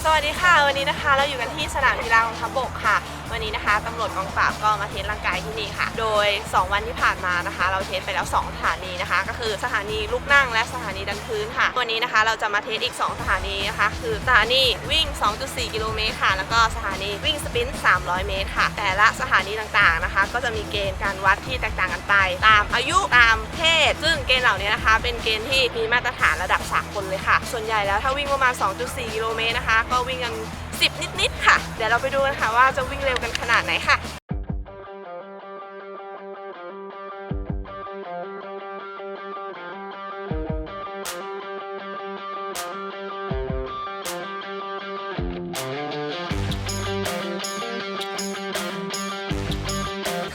สวัสดีค่ะวันนี้นะคะเราอยู่กันที่สนามกีฬากองทัพบกค่ะ วันนี้นะคะตำรวจกองปราบก็มาเทสร่างกายที่นี่ค่ะ โดย 2 วันที่ผ่านมานะคะ เราเทสไปแล้ว 2 สถานีนะคะ ก็คือสถานีลูกนั่งและสถานีดันพื้นค่ะ วันนี้นะคะเราจะมาเทสอีก 2 สถานีนะคะ คือสถานีวิ่ง 2.4 กิโลเมตรค่ะ แล้วก็สถานีวิ่งสปรินต์300 เมตรค่ะ แต่ละสถานีต่างๆนะคะ ก็จะมีเกณฑ์การวัดที่แตกต่างกันไป ตามอายุตามเพศ ซึ่งเกณฑ์เหล่านี้นะคะ เป็นเกณฑ์ที่มีมาตรฐานระดับสากลเลยค่ะ ส่วนใหญ่แล้วถ้าวิ่งประมาณ 2.4 กิโลเมตรนะคะก็วิ่งกัน 10 นิดๆค่ะ เดี๋ยวเราไปดูกันค่ะว่าจะวิ่งเร็วกันขนาดไหนค่ะ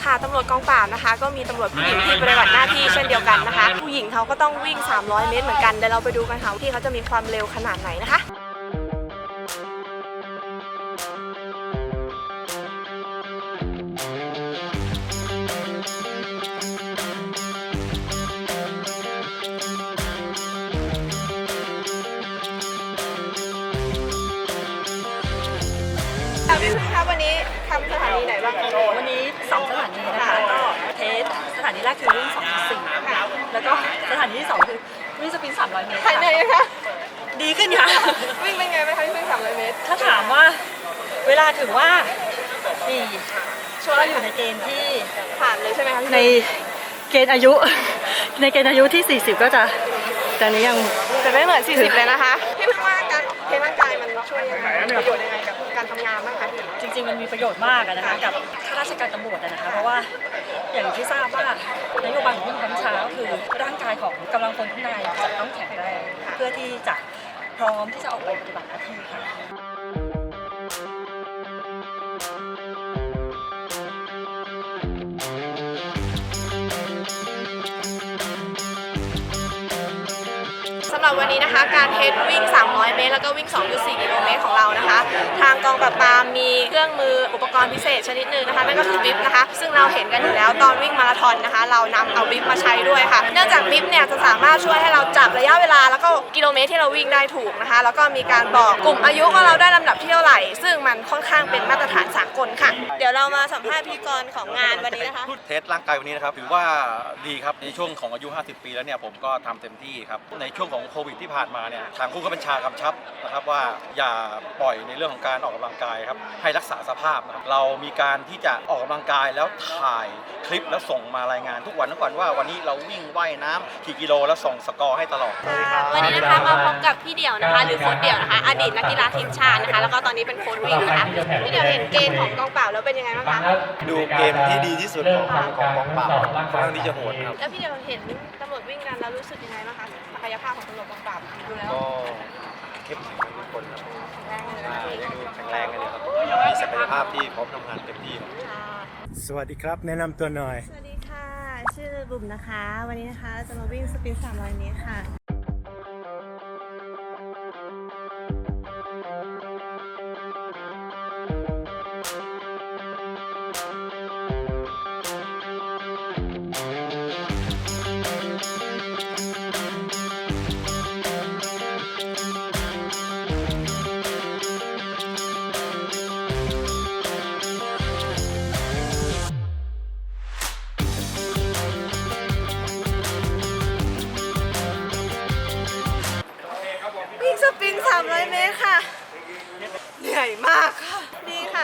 ค่ะตำรวจกองปราบนะคะ ก็มีตำรวจผู้หญิงที่ปฏิบัติหน้าที่เช่นเดียวกันนะคะ ผู้หญิงเขาก็ต้องวิ่ง 300 เมตรเหมือนกันเดี๋ยวเราไปดูกันค่ะว่าที่เขาจะมีความเร็วขนาดไหนนะคะ นีไหนบ้างคะวันนี้2สถานีนะคะก็เทสสถานีแรกคือวิ่ง2.4ค่ะแล้วก็สถานีที่2คือวิ่งสปรินต์300เมตรภายในค่ะนะคะดีขึ้นค่ะวิ่งเป็นไงไหมคะพี่พึ่ง300เมตรถ้าถามว่าเวลาถือว่าดีช่วงอยู่ในเกณฑ์ที่ผ่านเลยใช่ไหมคะพี่ในพึ่งเกณฑ์อายุ ในเกณฑ์อายุที่ 40 ก็จะแต่อันนี้ยังแต่ไม่เหมือน 40 เลยนะคะพี่พึ่งว่าการเทร่างกายมันช่วยยังไงมีประโยชน์ยังไงกับ ริงๆมันมีประโยชน์มากอะนะคะกับข้าราชการตำรวจอะนะคะเพราะว่าอย่างที่ทราบว่านโยบายของผู้บังคับบัญชาก็คือร่างกายของกำลังพลทุกนายจะต้องแข็งแรงเพื่อที่จะพร้อมที่จะออกไปปฏิบัติหน้าที่ค่ะสำหรับวันนี้นะคะการเทสวิ่ง 300 เมตร แล้วก็วิ่ง 2.4างกองปราบปรามมีเครื่องมืออุปกรณ์พิเศษชนิดหนึ่งนะคะนั่นก็คือบิฟนะคะ ซึ่งเราเห็นกันอยู่แล้วตอนวิ่งมาราธอนนะคะ เรานำเอาบิฟมาใช้ด้วยค่ะ เนื่องจากบิฟเนี่ยจะสามารถช่วยให้เราจับระยะเวลา แล้วก็กิโลเมตรที่เราวิ่งได้ถูกนะคะ แล้วก็มีการบอกกลุ่มอายุว่าเราได้ลำดับที่เท่าไหร่ ซึ่งมันค่อนข้างเป็นมาตรฐานสากลค่ะ เดี๋ยวเรามาสัมภาษณ์พธี่กรของงานวันนี้นะคะ เทสร่างกายวันนี้นะครับถือว่าดีครับในช่วงของอายุ 50 ปีแล้วเนี่ยผมก็ทำเต็มที่ครับในช่วงของโควิดที่ผ่านมาเนี่ยทางผู้กำกับบัญชากำชับนะครับว่าอย่าปล่อยในเรื่องของการออกกำลังกายครับให้รักษาสภาพนะครับเรามีการที่จะออกกำลังกายแล้วถ่ายคลิปแล้วส่งมารายงานทุกวันทุกวันว่าวันนี้เราวิ่งว่ายน้ำกี่กิโลแล้วส่งสกอร์ให้ตลอด วันนี้นะคะมาพบกับพี่เดี่ยวนะคะ หรือโค้ชเดี่ยวนะคะ อดีตนักกีฬาทีมชาตินะคะ แล้วก็ตอนนี้เป็นโค้ชวิ่งนะคะพี่เดี่ยวเห็นเกณฑ์ของกองเปล่าแล้วเป็นยังไงบ้างคะดูเกมที่ดีที่สุดของของกองปราบค่อนข้างที่จะโหดครับแล้วพี่เดี่ยวเห็นตำรวจวิ่งกันแล้วรู้สึกยังไงบ้างคะศักยภาพของตำรวจกองปราบดูแล้วก็เข้มแข็งทุกคนครับแรงเลยนะใช่คะพี่ยังดูแข็งแรงกันอยู่ครับมีศักยภาพที่พร้อมทำงานเต็มที่ครับค่ะสวัสดีครับ แนะนำตัวหน่อย สวัสดีค่ะ ชื่อบุ๋มนะคะ วันนี้นะคะเราจะมาวิ่งสปรินต์300 เมตรค่ะ วิ่งสปรินต์300 เมตรค่ะ เหนื่อยมากค่ะ ดีค่ะ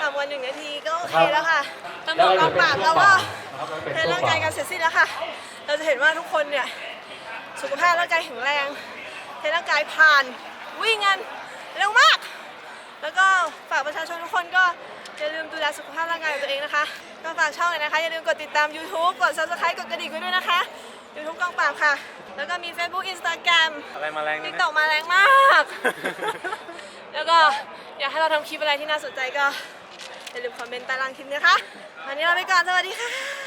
ทำวันหนึ่งนาทีก็โอเคแล้วค่ะตำรวจกองปราบเราก็เดินร่างกายกันเสร็จสิ้นแล้วค่ะ เราจะเห็นว่าทุกคนเนี่ย สุขภาพร่างกายแข็งแรงเทร่างกายผ่าน วิ่งกันเร็วมาก แล้วก็ฝากประชาชนทุกคนก็อย่าลืมดูแลสุขภาพร่างกายของตัวเองนะคะ ก็ฝากช่องเลยนะคะ อย่าลืมกดติดตาม YouTube กด Subscribe กดกระดิ่งไว้ด้วยนะคะ YouTube กองปราบค่ะ แล้วก็มี Facebook Instagram อะไรมาแรงติ๊กตอกมาแรงมาก แล้วก็อยากให้เราทำคลิปอะไรที่น่าสนใจก็อย่าลืมคอมเมนต์ใต้ล่างคลิปนะคะ วันนี้เราไปก่อน สวัสดีค่ะ